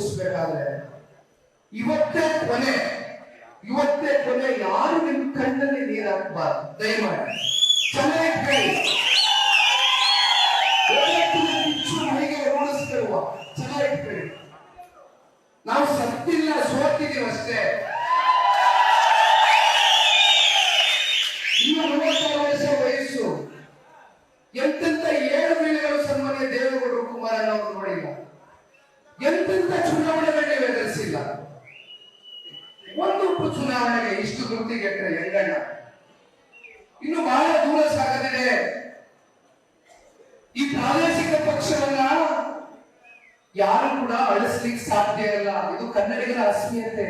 ಧೈರ್ಯ ಇವತ್ತೇ ಕೊನೆ ಇವತ್ತೇ ಕೊನೆ ಯಾರು ನಿಮ್ ಕಣ್ಣಲ್ಲಿ ನೀರು ಹಾಕಬಾರ್ದು? ದಯಮಾಡಿ. ಚೆನ್ನಾಗಿ ಇಷ್ಟು ಕೃತಿಗೆಟ್ಟರೆ ಇನ್ನು ಬಹಳ ದೂರ ಸಾಗದಿದೆ. ಈ ಪ್ರಾದೇಶಿಕ ಪಕ್ಷವನ್ನ ಯಾರು ಕೂಡ ಅಳಿಸ್ಲಿಕ್ಕೆ ಸಾಧ್ಯ ಇಲ್ಲ. ಇದು ಕನ್ನಡಿಗರ ಅಸ್ಮಿಯತೆ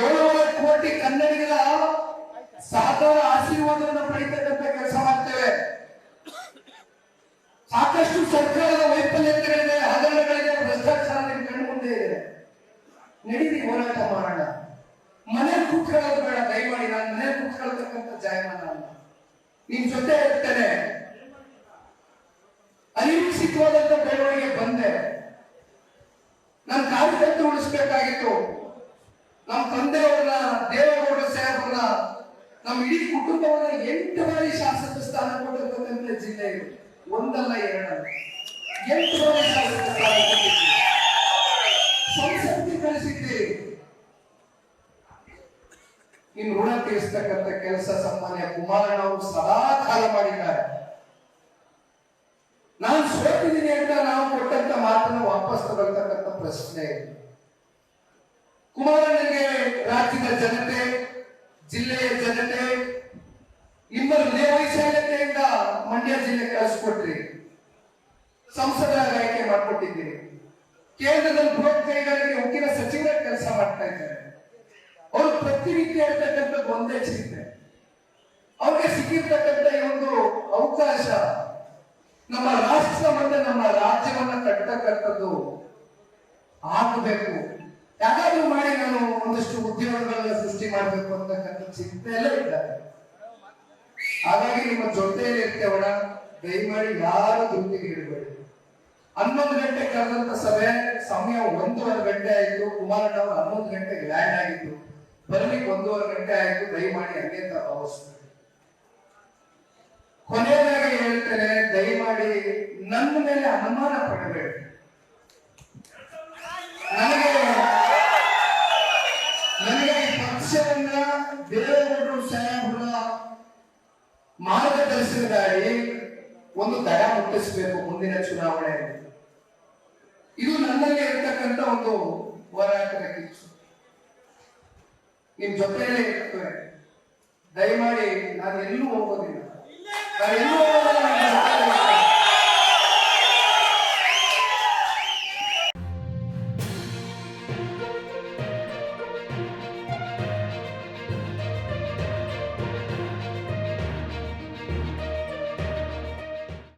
ಏಳುವರೆ ಕೋಟಿ ಕನ್ನಡಿಗರ ಸಹಕಾರ ಆಶೀರ್ವಾದವನ್ನು ಪಡಿತಕ್ಕಂಥ ಕೆಲಸ ಮಾಡ್ತೇವೆ. ಸಾಕಷ್ಟು ಸರ್ಕಾರದ ವೈಫಲ್ಯತೆಗಳಿದೆ, ಹಗರಣಗಳಿದೆ, ಭ್ರಷ್ಟಾಚಾರ ಕಣ್ಣು ಮುಂದೆ ಇದೆ. ನಡೀರಿ ಹೋರಾಟ ಮಾಡೋಣ. ಮನೆ ಕೂತ್ಕೊಳ್ಳೋದು ಬೇಡ ದಯಮಾಡಿ ನಾನು ಮನೆ ಕೂತ್ಕೊಳ್ತಕ್ಕಂಥ ಜಾಯಮಾನ ಅಲ್ಲ. ನಿಮ್ ಜೊತೆ ಇರ್ತೇನೆ. ಅನಿರೀಕ್ಷಿತವಾದಂತ ಬೆಳವಣಿಗೆ ಬಂದೆ. ನಾನು ಕಾರ್ಯಕರ್ತ ಉಳಿಸ್ಬೇಕಾಗಿತ್ತು. ನಮ್ಮ ತಂದೆಯವ್ರನ್ನ ದೇವೇಗೌಡ ಸಾಹೇಬ್ರನ್ನ ನಮ್ಮ ಇಡೀ ಕುಟುಂಬವನ್ನ ಎಂಟು ಬಾರಿ ಶಾಸಕ ಸ್ಥಾನ ಕೊಟ್ಟಿರ್ತಕ್ಕಂಥ ಜಿಲ್ಲೆ ಒಂದಲ್ಲ ಎರಡಲ್ಲ. ಎಂಟು ಬಾರಿ ಶಾಸಕ ಸ್ಥಾನ ಕೊಟ್ಟಿದ್ದೀವಿ ಇನ್ನು ಋಣ ತೀರಿಸ್ತಕ್ಕಂಥ ಕೆಲಸ ಸಾಮಾನ್ಯ ಕುಮಾರಣ್ಣ ಅವರು ಸದಾ ಕಾಲ ಮಾಡಿದ್ದಾರೆ. ನಾನು ಸೋತಿದ್ದೀನಿ ಅಂತ ನಾವು ಕೊಟ್ಟಂತ ಮಾತನ್ನು ವಾಪಸ್ ತಗೊಳ್ತಕ್ಕಂಥ ಪ್ರಶ್ನೆ ಇದೆ. ರಾಜ್ಯದ ಜನತೆ, ಜಿಲ್ಲೆಯ ಜನತೆ ಇಬ್ಬರು ವೈಶಾಲ್ಯತೆಯಿಂದ ಮಂಡ್ಯ ಜಿಲ್ಲೆ ಕಳಿಸ್ಕೊಟ್ರಿ. ಸಂಸದರಾಗಿ ಆಯ್ಕೆ ಮಾಡ್ಕೊಟ್ಟಿದ್ದೀರಿ ಕೇಂದ್ರದಲ್ಲಿ ಬೃಹತ್ ಕೈಗಾರಿಕೆ, ಉಕ್ಕಿನ ಸಚಿವರ ಕೆಲಸ ಮಾಡ್ತಾ ಇದ್ದಾರೆ. ಅವರು ಪ್ರತಿನಿತ್ಯ ಹೇಳ್ತಕ್ಕಂಥದ್ದು ಒಂದೇ ಚಿಂತೆ ಅವ್ರಿಗೆ ಸಿಕ್ಕಿರ್ತಕ್ಕಂಥ ಈ ಒಂದು ಅವಕಾಶ ನಮ್ಮ ರಾಷ್ಟ್ರ ಮತ್ತೆ ನಮ್ಮ ರಾಜ್ಯವನ್ನ ಕಟ್ಟತಕ್ಕಂಥದ್ದು ಆಗಬೇಕು. ಯಾಕಾದ್ರೂ ಮಾಡಿ ನಾನು ಒಂದಷ್ಟು ಉದ್ಯೋಗಗಳನ್ನ ಸೃಷ್ಟಿ ಮಾಡಬೇಕು ಅಂತಕ್ಕಂಥ ಎಲ್ಲ ಇದ್ದಾರೆ ಹಾಗಾಗಿ ನಿಮ್ಮ ಜೊತೆಯಲ್ಲಿ ಇರ್ತೇವಣ ದಯಮಾಡಿ ಯಾರು ದುಡ್ಡಿಗೆ ಇಡಬೇಡಿ ಹನ್ನೊಂದು ಗಂಟೆ ಕರೆದಂತ ಸಭೆ, ಸಮಯ ಒಂದೂವರೆ ಗಂಟೆ ಆಯಿತು. ಕುಮಾರಣ್ಣ ಹನ್ನೊಂದು ಗಂಟೆಗೆ ಲ್ಯಾಂಡ್ ಆಗಿತ್ತು ಬರ್ಲಿಕ್ಕೆ ಒಂದೂವರೆ ಗಂಟೆ ಆಯ್ತು, ದಯಮಾಡಿ ಅಲ್ಲೇ ಭಾವಿಸ್ತಾರೆ ಕೊನೆಯದಾಗಿ ಹೇಳ್ತಾರೆ ದಯಮಾಡಿ ನನ್ನ ಮೇಲೆ ಅನುಮಾನ ಪಡಬೇಡಿ. ನನಗೆ ನನಗೆ ಪಕ್ಷವನ್ನ ದೇವರು ಸಾಹೇಬರ ಮಾರ್ಗದರ್ಶನದಲ್ಲಿ ಒಂದು ದಡ ಮುಟ್ಟಿಸಬೇಕು ಮುಂದಿನ ಚುನಾವಣೆಯಲ್ಲಿ. ಇದು ನನ್ನಲ್ಲಿ ಇರತಕ್ಕಂತ ಒಂದು ಹೋರಾಟದ ಕಿಚ್ಚು. ನಿಮ್ ಜೊತೆಯಲ್ಲೇ ಇರ್ತವೆ. ದಯಮಾಡಿ ನಾನು ಎಲ್ಲೂ ಹೋಗೋದಿಲ್ಲ. ನಾನು ಎಲ್ಲೂ ಹೋಗೋದಿಲ್ಲ.